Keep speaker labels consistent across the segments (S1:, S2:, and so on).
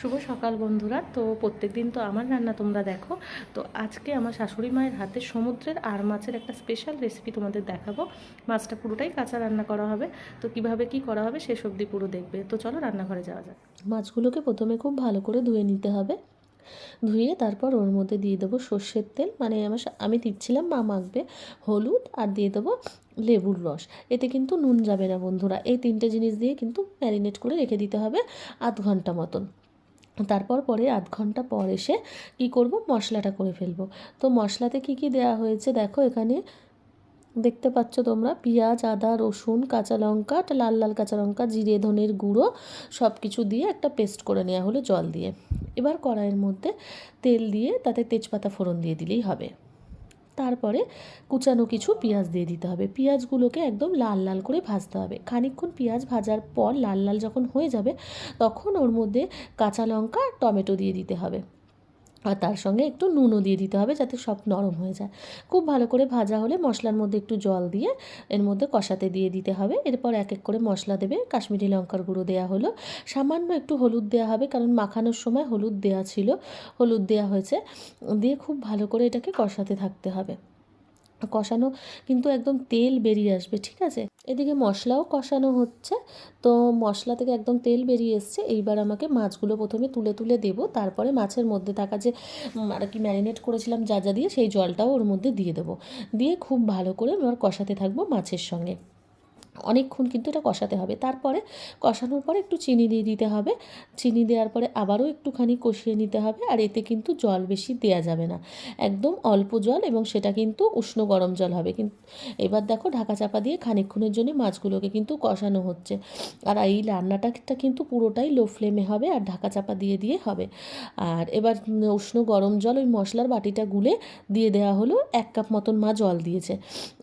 S1: শুভ সকাল বন্ধুরা। তো প্রত্যেক দিন তো আমার রান্না তোমরা দেখো। তো আজকে আমার শাশুড়ি মায়ের হাতে সমুদ্রের আর মাছের একটা স্পেশাল রেসিপি তোমাদের দেখাবো। মাছটা পুরোটাই কাঁচা রান্না করা হবে। তো কীভাবে কি করা হবে শেষ অবধি পুরো দেখবে। তো চলো রান্নাঘরে যাওয়া যাক। মাছগুলোকে প্রথমে খুব ভালো করে ধুয়ে নিতে হবে। ধুয়ে তারপর ওর মধ্যে দিয়ে দেবো সর্ষের তেল। মানে আমার আমি দিচ্ছিলাম, মা মাখবে। হলুদ আর দিয়ে দেবো লেবুর রস। এতে কিন্তু নুন যাবে না বন্ধুরা। এই তিনটে জিনিস দিয়ে কিন্তু ম্যারিনেট করে রেখে দিতে হবে আধ ঘণ্টা মতন। তারপর পরে আধ ঘণ্টা পর এসে কী করব? মশলাটা করে ফেলব। তো মশলাতে কি কি দেয়া হয়েছে? দেখো এখানে দেখতে পাচ্ছ তোমরা পেঁয়াজ, আদা, রসুন, কাঁচা লঙ্কা লাল লাল কাঁচা লঙ্কা, জিরে, ধনের গুঁড়ো সব কিছু দিয়ে একটা পেস্ট করে নেওয়া হলো জল দিয়ে। এবার কড়াইয়ের মধ্যে তেল দিয়ে তাতে তেজপাতা ফোড়ন দিয়ে দিলেই হবে। তারপরে কুচানো কিছু পেঁয়াজ দিয়ে দিতে হবে। পেঁয়াজগুলোকে একদম লাল লাল করে ভাজতে হবে। খানিকক্ষণ পেঁয়াজ ভাজার পর লাল লাল যখন হয়ে যাবে, তখন ওর মধ্যে কাঁচা লঙ্কা, টমেটো দিয়ে দিতে হবে। আর তার সঙ্গে একটু নুনও দিয়ে দিতে হবে যাতে সব নরম হয়ে যায়। খুব ভালো করে ভাজা হলে মশলার মধ্যে একটু জল দিয়ে এর মধ্যে কষাতে দিয়ে দিতে হবে। এরপর এক এক করে মশলা দেবে। কাশ্মীরি লঙ্কার গুঁড়ো দেওয়া হলো। সামান্য একটু হলুদ দেওয়া হবে কারণ মাখানোর সময় হলুদ দেওয়া ছিল। হলুদ দেওয়া হয়েছে। দিয়ে খুব ভালো করে এটাকে কষাতে থাকতে হবে। কষানো কিন্তু একদম তেল বেরিয়ে আসবে, ঠিক আছে? এদিকে মশলাও কষানো হচ্ছে। তো মশলা থেকে একদম তেল বেরিয়ে এসছে। এইবার আমাকে মাছগুলো প্রথমে তুলে তুলে দেব। তারপরে মাছের মধ্যে থাকা যে আর কি ম্যারিনেট করেছিলাম যা যা দিয়ে, সেই জলটাও ওর মধ্যে দিয়ে দেবো। দিয়ে খুব ভালো করে আমার কষাতে থাকব মাছের সঙ্গে। অনেকক্ষণ কিন্তু এটা কষাতে হবে। তারপরে কষানোর পরে একটু চিনি দিয়ে দিতে হবে। চিনি দেওয়ার পরে আবারও একটুখানি কষিয়ে নিতে হবে আর এতে কিন্তু জল বেশি দেওয়া যাবে না। একদম অল্প জল এবং সেটা কিন্তু উষ্ণ গরম জল হবে। কিন্তু এবার দেখো ঢাকা চাপা দিয়ে খানিকক্ষণের জন্য মাছগুলোকে কিন্তু কষানো হচ্ছে। আর এই রান্নাটা কিন্তু পুরোটাই লো ফ্লেমে হবে আর ঢাকা চাপা দিয়ে দিয়ে হবে। আর এবার উষ্ণ গরম জল ওই মশলার বাটিটা গুলে দিয়ে দেওয়া হলো। এক কাপ মতন মা জল দিয়েছে।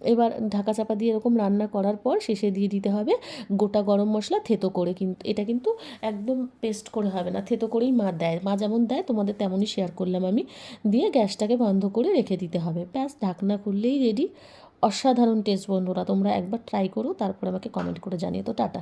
S1: এবার ঢাকা চাপা দিয়ে এরকম রান্না করার পর শেষে দিয়ে দিতে হবে। গোটা গরম মশলা থেতো করে কিন্তু এটা কিন্তু একদম পেস্ট করে হবে না, থেতো করেই মা দেয়। মা যেমন দেয়, তোমাদের তেমনই শেয়ার করলাম আমি। দিয়ে গ্যাসটাকে বন্ধ করে রেখে দিতে হবে। ব্যাস, ঢাকনা খুললেই রেডি অসাধারণ টেস্ট বন্ধুরা, তোমরা একবার ট্রাই করো, তারপর আমাকে কমেন্ট করে জানিয়ে তো টাটা।